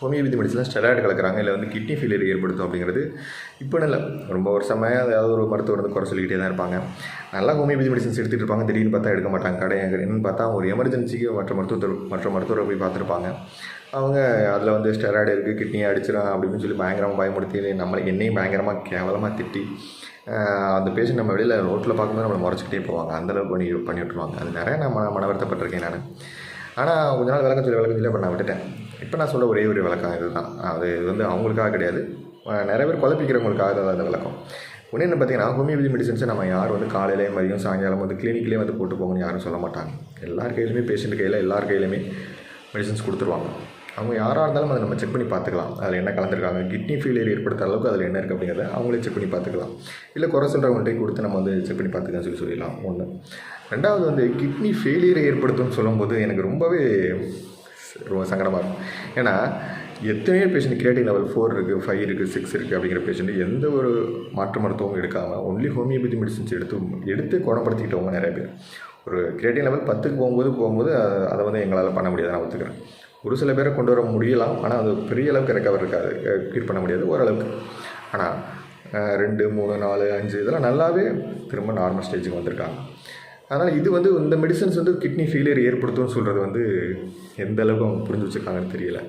Homeopathy மெடிசனில் steroid கலக்கிறாங்க இல்லை வந்து kidney failure ஏற்படுத்தும் அப்படிங்கிறது. இப்போ இல்லை ரொம்ப வருஷமாக ஏதாவது ஒரு மருத்துவர் வந்து குறை சொல்லிக்கிட்டே தான் இருப்பாங்க. நல்லா ஹோமியோபதி மெடிசன்ஸ் எடுத்துகிட்டு இருப்பாங்க திடீர்னு பார்த்தா எடுக்க மாட்டாங்க. கடை என்னன்னு பார்த்தா ஒரு எமர்ஜென்சிக்கு மற்ற மருத்துவத்தை மற்ற மருத்துவரை போய் பார்த்துருப்பாங்க. அவங்க அதில் வந்து ஸ்டெராய்டு இருக்குது கிட்னியை அடிச்சிடும் அப்படின்னு சொல்லி பயங்கரமாக பயமுடுத்தி நம்மளை என்னையும் பயங்கரமாக கேவலமாக திட்டி அந்த பேஷண்ட் நம்ம வெளியில் ரோட்டில் பார்க்கும்போது நம்மளை முறைச்சிக்கிட்டே போவாங்க. அந்தளவுக்கு பண்ணி பண்ணி விட்ருவாங்க அது நிறையா நான் மன மன வருத்தப்பட்டிருக்கேன் நான். ஆனால் கொஞ்ச நாள் விளக்கம் சொல்லி விளக்கம் சொல்லி அப்புறம் நான் விட்டுட்டேன். இப்போ நான் சொல்ல ஒரே ஒரு விளக்கம் இதுதான். அது இது வந்து அவங்களுக்காக கிடையாது. நிறைய பேர் குழப்பிக்கிறவங்களுக்காக தான் அந்த விளக்கம். ஒன்று என்ன பார்த்தீங்கன்னா ஹோமியோபதி மெடிசன்ஸை நம்ம யார் வந்து காலையிலே மதியம் சாயங்காலம் வந்து கிளினிக்லேயே வந்து போட்டு போகணும்னு யாரும் சொல்ல மாட்டாங்க. எல்லார் கையிலுமே பேஷண்ட் கையில் எல்லார் கையிலுமே மெடிசன்ஸ் கொடுத்துருவாங்க. அவங்க யாராக இருந்தாலும் அதை நம்ம செக் பண்ணி பார்த்துக்கலாம். அதில் என்ன கலந்துருக்காங்க கிட்னி ஃபெயிலியர் ஏற்படுத்த அளவுக்கு அதில் என்ன இருக்குது அப்படிங்கிறத அவங்களே செக் பண்ணி பார்த்துக்கலாம். இல்லை குறை சொல்கிறவங்கள்ட்டே கொடுத்து நம்ம வந்து செக் பண்ணி பார்த்துக்கலாம் சொல்லி சொல்லிடலாம். ஒன்று ரெண்டாவது வந்து கிட்னி ஃபெயிலியரை ஏற்படுத்தும்னு சொல்லும்போது எனக்கு ரொம்பவே ரொம்ப சங்கடமாக இருக்கும் ஏன்னா எத்தனையோ பேஷண்ட் கிரியேட்டிங் லெவல் ஃபோர் இருக்குது ஃபைவ் இருக்குது சிக்ஸ் இருக்குது அப்படிங்கிற பேஷண்ட் எந்த ஒரு மாற்று மருத்துவமும் எடுக்காமல் ஒன்லி ஹோமியோபதி மெடிசன்ஸ் எடுத்து எடுத்து குணப்படுத்திக்கிட்டவங்க நிறைய பேர். ஒரு கிரியேட்டிங் லெவல் பத்துக்கு போகும்போது போகும்போது அதை வந்து எங்களால் பண்ண முடியாது நான் ஒத்துக்கிறேன். ஒரு சில பேரை கொண்டு வர முடியலாம். ஆனால் அது பெரிய அளவுக்கு ரெக்கவர் இருக்காது. க்யூர் பண்ண முடியாது ஓரளவுக்கு. ஆனால் ரெண்டு மூணு நாலு அஞ்சு இதெல்லாம் நல்லாவே திரும்ப நார்மல் ஸ்டேஜுக்கு வந்திருக்காங்க. அதனால் இது வந்து இந்த மெடிசன்ஸ் வந்து கிட்னி ஃபெயிலியர் ஏற்படுத்தும்னு சொல்கிறது வந்து எந்த அளவுக்கு அவங்க புரிஞ்சு வச்சுருக்காங்கன்னு தெரியல.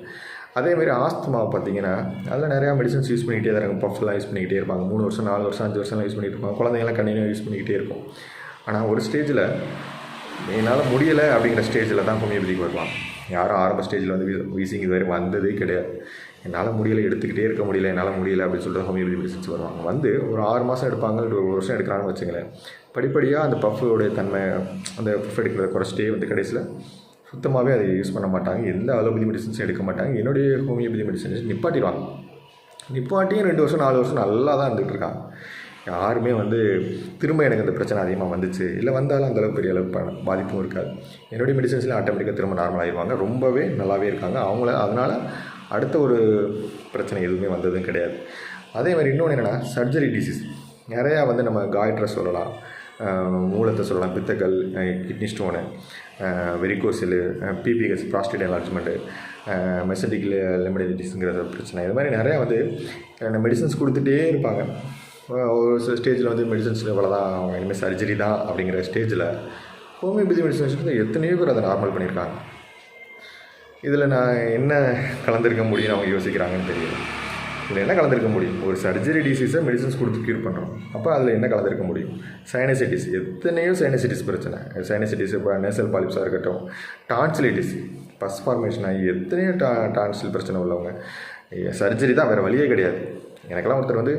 அதேமாதிரி ஆஸ்துமாவை பார்த்தீங்கன்னா அதில் நிறையா மெடிசன்ஸ் யூஸ் பண்ணிக்கிட்டே தான் இருக்காங்க. பஃப்லாம் யூஸ் பண்ணிக்கிட்டே இருப்பாங்க. மூணு வருஷம் நாலு வருஷம் அஞ்சு வருஷம்லாம் யூஸ் பண்ணிகிட்டு இருப்பாங்க. குழந்தைங்களாம் கண்டினியூ யூஸ் பண்ணிக்கிட்டே இருக்கும். ஆனால் ஒரு ஸ்டேஜில் என்னால் முடியலை அப்படிங்கிற ஸ்டேஜில் தான் ஹோமியோபதிக்கு வருவாங்க யாரும் ஆரம்ப ஸ்டேஜில் வந்து வீசிங் இது வரை வந்ததே கிடையாது. என்னால் முடியலை எடுத்துக்கிட்டே இருக்க முடியல என்னால் முடியல அப்படின்னு சொல்லிட்டு ஹோமியோபதி மெடிசன்ஸ் வருவாங்க. வந்து ஒரு ஆறு மாதம் எடுப்பாங்க ஒரு வருஷம் எடுக்கிறாங்கன்னு வச்சுங்களேன் படிப்படியாக அந்த பஃபோடைய தன்மை அந்த பஃப் எடுக்கிறத குறைச்சிட்டே வந்து கடைசியில் சுத்தமாகவே அதை யூஸ் பண்ண மாட்டாங்க. எந்த அலோபதி மெடிசன்ஸும் எடுக்க மாட்டாங்க. என்னுடைய ஹோமியோபதி மெடிசன்ஸ் நிப்பாட்டிடுவாங்க. நிப்பாட்டியும் ரெண்டு வருஷம் நாலு வருஷம் நல்லா தான் இருந்துகிட்டு இருக்காங்க. யாருமே வந்து திரும்ப எனக்கு அந்த பிரச்சனை அதிகமாக வந்துச்சு. இல்லை வந்தாலும் அந்தளவுக்கு பெரிய அளவுக்கு பாதிப்பும் இருக்காது. என்னுடைய மெடிசன்ஸில் ஆட்டோமேட்டிக்காக திரும்ப நார்மல் ஆயிடுவாங்க ரொம்பவே நல்லாவே இருக்காங்க. அவங்கள அதனால் அடுத்த ஒரு பிரச்சனை எதுவுமே வந்ததும் கிடையாது. அதே மாதிரி இன்னொன்று என்னென்னா சர்ஜரி டிசீஸ் நிறையா வந்து நம்ம காய்ட்ரை சொல்லலாம் மூலத்தை சொல்லலாம் பித்தக்கல் கிட்னி ஸ்டோனு வெரிகோசில் பிபிஎஸ் ப்ராஸ்டேட் என்லார்ஜ்மெண்ட்டு மெசடிக் லிமிடிட்டிஸ்ங்கிற பிரச்சனை. இது மாதிரி நிறையா வந்து மெடிசன்ஸ் கொடுத்துட்டே இருப்பாங்க. ஒரு சில ஸ்டேஜில் வந்து மெடிசன்ஸில் இவ்வளோதான் இனிமேல் சர்ஜரி தான் அப்படிங்கிற ஸ்டேஜில் ஹோமியோபதி மெடிசன்ஸ் எத்தனையோ பேர் அதை நார்மல் பண்ணியிருக்காங்க இதில் நான் என்ன கலந்துருக்க முடியும்னு அவங்க யோசிக்கிறாங்கன்னு தெரியல. இதில் என்ன கலந்துருக்க முடியும்? ஒரு சர்ஜரி டிசீஸை மெடிசன்ஸ் கொடுத்து க்யூர் பண்ணுறோம் அப்போ அதில் என்ன கலந்துருக்க முடியும்? சைனசைட்டிஸ் எத்தனையோ சைனசைட்டிஸ் பிரச்சனை. சைனசைட்டிஸ் இப்போ நேசல் பாலிப்ஸாக இருக்கட்டும் டான்சிலைட்டிஸ் பஸ் ஃபார்மேஷன் ஆகி எத்தனையோ டா டான்சில் பிரச்சனை உள்ளவங்க. சர்ஜரி தான் வேறு வழியே கிடையாது. எனக்கெல்லாம் ஒருத்தர் வந்து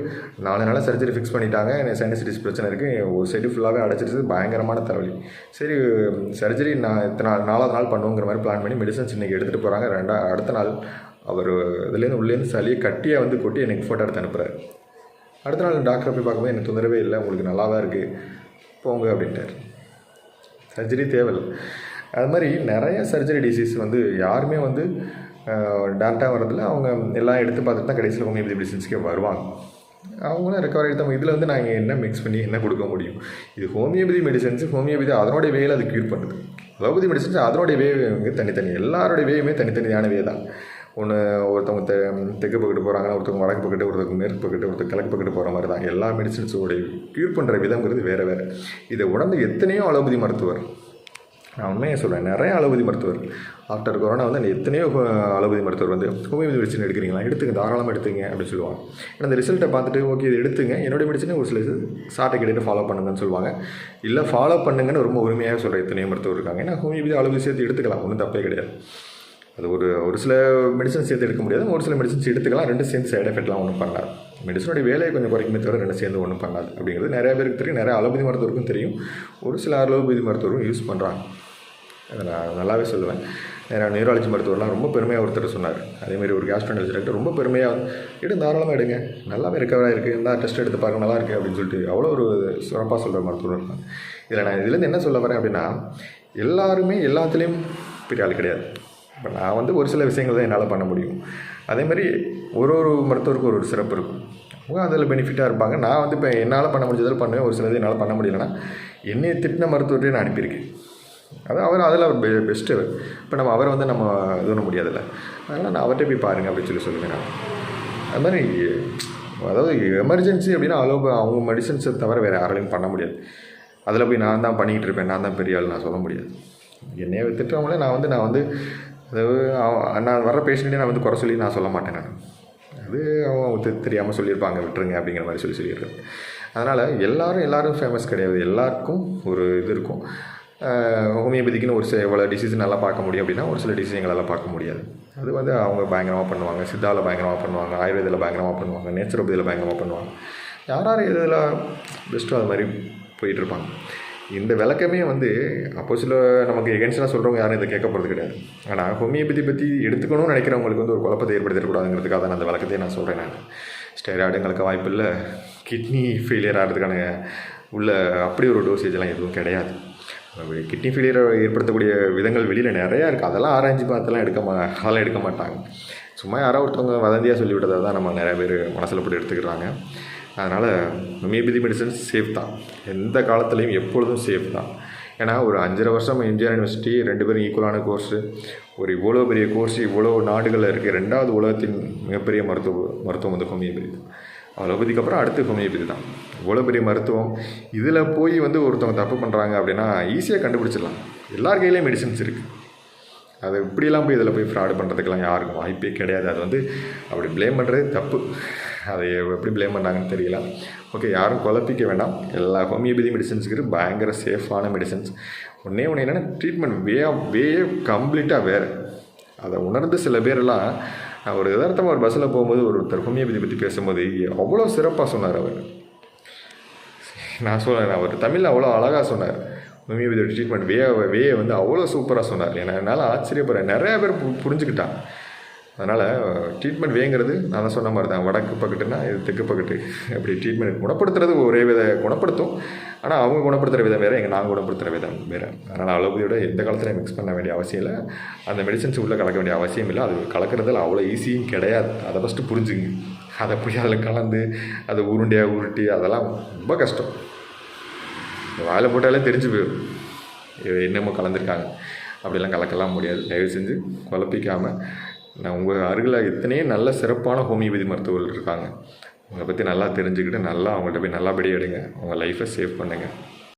நாலு நாளாக சர்ஜரி ஃபிக்ஸ் பண்ணிட்டாங்க. எனக்கு சைனசிட்டிஸ் பிரச்சனை இருக்குது ஒரு செடி ஃபுல்லாகவே அடைச்சிருச்சு. பயங்கரமான தலைவலி சரி சர்ஜரி நான் இத்தனை நாள் நாலாவது நாள் பண்ணுவோங்கிற மாதிரி பிளான் பண்ணி மெடிசன்ஸ் இன்றைக்கி எடுத்துகிட்டு போகிறாங்க ரெண்டா அடுத்த நாள் அவர் இதுலேருந்து உள்ளேருந்து சளியை கட்டியாக வந்து கொட்டி எனக்கு ஃபோட்டோ எடுத்து அனுப்புகிறாரு அடுத்த நாள் டாக்டரை போய் பார்க்கும்போது எனக்கு தொந்தரவே இல்லை. உங்களுக்கு நல்லா தான் இருக்குது போங்க அப்படின்ட்டார். சர்ஜரி தேவையில்லை. அது மாதிரி நிறைய சர்ஜரி டிசீஸ் வந்து யாருமே வந்து டேரெக்டாக வரதில் அவங்க எல்லாம் எடுத்து பார்த்துட்டு தான் கடைசியில் ஹோமியோபதி மெடிசின்ஸ்க்கே வருவாங்க. அவங்களும் ரெக்கவர் ஆகிட்டு இதில் வந்து நாங்கள் என்ன மிக்ஸ் பண்ணி என்ன கொடுக்க முடியும்? இது ஹோமியோபதி மெடிசன்ஸ் ஹோமியோபதி அதனுடைய வேலை அது க்யூர் பண்ணுது. அலோபதி மெடிசன்ஸ் அதனுடைய வே வந்து தனித்தனி எல்லாருடைய வேயுமே தனித்தனியான வே தான். ஒன்று ஒருத்தவங்க தெ தெற்கு பக்கத்து போகிறாங்கன்னா ஒருத்தவங்க வடக்கு பக்கத்து ஒருத்தவங்க மேற்கு பக்கத்து ஒருத்தர் கிழக்கு பக்கத்து போகிற மாதிரி தான் எல்லா மெடிசன்ஸோடைய க்யூர் பண்ணுற விதங்கிறது வேறு வேறு. இதை உணர்ந்து எத்தனையோ அலோபதி மருத்துவர் நான் உண்மையை சொல்கிறேன் நிறைய அலோபதி மருத்துவர். ஆஃப்டர் கொரோனா வந்து எத்தனையோ அலுபதி அலோபதி மருத்துவர் வந்து ஹோமியோபதி மெடிசன் எடுக்கிறீங்களா? எடுத்துங்க தாராளமாக எடுத்துங்க அப்படின்னு சொல்லுவாங்க. ஏன்னா அந்த ரிசல்ட்டை பார்த்துட்டு ஓகே இது எடுத்துங்க. என்னுடைய மெடிசனே ஒரு சில சாட்டை கேட்டு ஃபாலோ பண்ணுங்கன்னு சொல்லுவாங்க. இல்லை ஃபாலோ பண்ணுங்கன்னு ரொம்ப உரிமையாக சொல்கிற எத்தனையோ மருத்துவர் இருக்காங்க. ஏன்னா ஹோமியோபதி அலோபதி சேர்த்து எடுத்துக்கலாம். ஒன்றும் தப்பே கிடையாது. அது ஒரு ஒரு சில மெடிசன் சேர்த்து எடுக்க முடியாது. ஒரு சில மெடிசன்ஸ் எடுத்துக்கலாம். ரெண்டு சேர்ந்து சைடு எஃபெக்ட்லாம் ஒன்றும் பண்ணாது. மெடிசனோட வேலையை கொஞ்சம் குறைக்குமே தவிர ரெண்டு சேர்ந்து ஒன்றும் பண்ணாது. அப்படிங்கிறது நிறைய பேருக்கு தெரியும். நிறைய அலோபதி மருத்துவருக்கும் தெரியும். ஒரு சில அலோபதி மருத்துவரும் யூஸ் பண்ணுறாங்க அதை நான் நல்லாவே சொல்லுவேன். நிறையா நியூராலஜி மருத்துவர்லாம் ரொம்ப பெருமையாக ஒருத்தர் சொன்னார். அதேமாதிரி ஒரு கேஸ்ட்ரோனலஜி டாக்டர் ரொம்ப பெருமையாக எடு தாராளமாக எடுங்க. நல்லாவே ரெக்கவராக இருக்குது இருந்தால் டெஸ்ட் எடுத்து பார்க்க நல்லா இருக்குது அப்படின்னு சொல்லிட்டு அவ்வளோ ஒரு சிறப்பாக சொல்கிற மருத்துவர் இருக்காங்க இதில் நான் இதுலேருந்து என்ன சொல்ல வரேன் அப்படின்னா எல்லாருமே எல்லாத்துலேயும் பெரிய ஆள் கிடையாது. இப்போ நான் வந்து ஒரு சில விஷயங்கள் தான் என்னால் பண்ண முடியும். அதே மாதிரி ஒரு ஒரு மருத்துவருக்கும் ஒரு ஒரு சிறப்பு இருக்கும். அவங்க அதில் பெனிஃபிட்டாக இருப்பாங்க. நான் வந்து இப்போ என்னால் பண்ண முடிஞ்சதில் பண்ணுவேன். ஒரு சிலது என்னால் பண்ண முடியலன்னா என்னை திட்டின மருத்துவர்கிட்டே நான் அனுப்பியிருக்கேன். அது அவர் அதில் அவர் பெ பெஸ்ட்டு இப்போ நம்ம அவரை வந்து நம்ம இது பண்ண முடியாதுல்ல. அதனால் நான் அவர்கிட்ட போய் பாருங்கள் அப்படின்னு சொல்லி சொல்லுவேன் நான். அது மாதிரி அதாவது எமர்ஜென்சி அப்படின்னா அளவு அவங்க மெடிசன்ஸை தவிர வேறு யாராலையும் பண்ண முடியாது. அதில் போய் நான் தான் பண்ணிக்கிட்டு இருப்பேன் நான் தான் பெரிய ஆள் நான் சொல்ல முடியாது. என்னையை திட்டுறவங்களே நான் வந்து நான் வந்து அதாவது அவன் நான் வர பேஷண்ட்டே நான் வந்து குறை சொல்லி நான் சொல்ல மாட்டேன் நான். அது அவங்க தெரியாமல் சொல்லியிருப்பாங்க விட்டுருங்க அப்படிங்கிற மாதிரி சொல்லி சொல்லியிருக்கேன் அதனால் எல்லோரும் எல்லோரும் ஃபேமஸ் கிடையாது. எல்லாருக்கும் ஒரு இது இருக்கும். ஹோமியோபதிக்குன்னு ஒரு சில எவ்வளோ டிசீஸ் நல்லா பார்க்க முடியும் அப்படின்னா ஒரு சில டிசீஸ் எங்களால் பார்க்க முடியாது. அது வந்து அவங்க பயங்கரமாக பண்ணுவாங்க. சித்தாவில் பயங்கரமாக பண்ணுவாங்க. ஆயுர்வேதில் பயங்கரமாக பண்ணுவாங்க. நேச்சுரோபதியில் பயங்கரமாக பண்ணுவாங்க. யார் யார் இதில் பெஸ்ட்டோ அது மாதிரி போயிட்டுருப்பாங்க இந்த விளக்கமே வந்து அப்போ சில நமக்கு எகென்ஸ்டாக சொல்கிறவங்க யாரும் இதை கேட்க போகிறது கிடையாது. ஆனால் ஹோமியோபதி பற்றி எடுத்துக்கணும்னு நினைக்கிறவங்களுக்கு வந்து ஒரு குழப்பத்தை ஏற்படுத்திடக்கூடாதுங்கிறதுக்காக தான் அந்த விளக்கத்தையே நான் சொல்கிறேன் நான். ஸ்டெராய்டுங்களுக்கு வாய்ப்பு இல்லை கிட்னி ஃபெயிலியர் ஆகிறதுக்கான உள்ள அப்படி ஒரு டோசேஜ்லாம் எதுவும் கிடையாது. கிட்னி ஃபெயிலியரை ஏற்படுத்தக்கூடிய விதங்கள் வெளியில் நிறையா இருக்குது அதெல்லாம் ஆராய்ச்சி பார்த்தெல்லாம் எடுக்க மா அதெல்லாம் எடுக்க மாட்டாங்க. சும்மா யாரோ ஒருத்தவங்க வதந்தியாக சொல்லிவிட்டதை தான் நம்ம நிறைய பேர் மனசில் போட்டு எடுத்துக்கிறாங்க. அதனால் ஹோமியோபதி மெடிசன்ஸ் சேஃப் தான். எந்த காலத்துலேயும் எப்பொழுதும் சேஃப் தான். ஏன்னா ஒரு அஞ்சரை வருஷம் எம்ஜிஆர் யூனிவர்சிட்டி ரெண்டு பேரும் ஈக்குவலான கோர்ஸு ஒரு இவ்வளோ பெரிய கோர்ஸ் இவ்வளோ நாடுகளில் இருக்குது ரெண்டாவது உலகத்தின் மிகப்பெரிய மருத்துவ மருத்துவம் வந்து ஹோமியோபதி அலோபதிக்கு அப்புறம் அடுத்து ஹோமியோபதி தான். இவ்வளோ பெரிய மருத்துவம். இதில் போய் வந்து ஒருத்தவங்க தப்பு பண்ணுறாங்க அப்படின்னா ஈஸியாக கண்டுபிடிச்சிடலாம். எல்லார் கையிலையும் மெடிசன்ஸ் இருக்குது அது இப்படியெல்லாம் போய் இதில் போய் ஃப்ராடு பண்ணுறதுக்கெல்லாம் யாருக்கும் வாய்ப்பே கிடையாது. அது வந்து அப்படி ப்ளேம் பண்ணுறது தப்பு. அதை எப்படி ப்ளேம் பண்ணாங்கன்னு தெரியல. ஓகே யாரும் குழப்பிக்க வேண்டாம். எல்லா ஹோமியோபதி மெடிசன்ஸுக்கு பயங்கர சேஃபான மெடிசன்ஸ் ஒன்றே ஒன்று என்னென்னா ட்ரீட்மெண்ட் வே வே கம்ப்ளீட்டாக வேறு. அதை உணர்ந்து சில பேரெல்லாம் நான் ஒரு யதார்த்தமாக ஒரு பஸ்ஸில் போகும்போது ஒருத்தர் ஹோமியோபதி பற்றி பேசும்போது அவ்வளோ சிறப்பாக சொன்னார் அவர். நான் சொல்கிறேன் அவர் தமிழில் அவ்வளோ அழகாக சொன்னார். ஹோமியோபதி ட்ரீட்மெண்ட் வே வே வந்து அவ்வளோ சூப்பராக சொன்னார். ஏன்னா என்னால் ஆச்சரியப்படுறேன். நிறையா பேர் பு புரிஞ்சுக்கிட்டான் அதனால் ட்ரீட்மெண்ட் வேங்கிறது நான் தான் சொன்ன மாதிரி தான் வடக்கு பக்கத்துனா இது தெற்கு பக்கத்து. அப்படி ட்ரீட்மெண்ட் குணப்படுத்துறது ஒரே வித குணப்படுத்தும். ஆனால் அவங்க குணப்படுத்துகிற விதம் வேறு எங்கள் நாங்கள் குணப்படுத்துகிற விதம் வேறு. அதனால் அலோபதியோட எந்த காலத்துலையும் மிக்ஸ் பண்ண வேண்டிய அவசியம் இல்லை. அந்த மெடிசன்ஸ் உள்ளே கலக்க வேண்டிய அவசியம் இல்லை. அது கலக்கிறதுல அவ்வளோ ஈஸியும் கிடையாது. அதை ஃபஸ்ட்டு புரிஞ்சுங்க. அதை போய் அதில் கலந்து அதை உருண்டையாக உருட்டி அதெல்லாம் ரொம்ப கஷ்டம். வாயில் போட்டாலே தெரிஞ்சு போயிடும் இது என்னமோ கலந்துருக்காங்க. அப்படிலாம் கலக்கலாம் முடியாது. தயவு செஞ்சு குழப்பிக்காமல் நான் உங்கள் அருகில் எத்தனையோ நல்ல சிறப்பான ஹோமியோபதி மருத்துவர்கள் இருக்காங்க. உங்களை பற்றி நல்லா தெரிஞ்சுக்கிட்டு நல்லா அவங்கள்ட்ட போய் நல்லபடியாக எடுங்க உங்கள் லைஃப்பை சேவ் பண்ணுங்கள்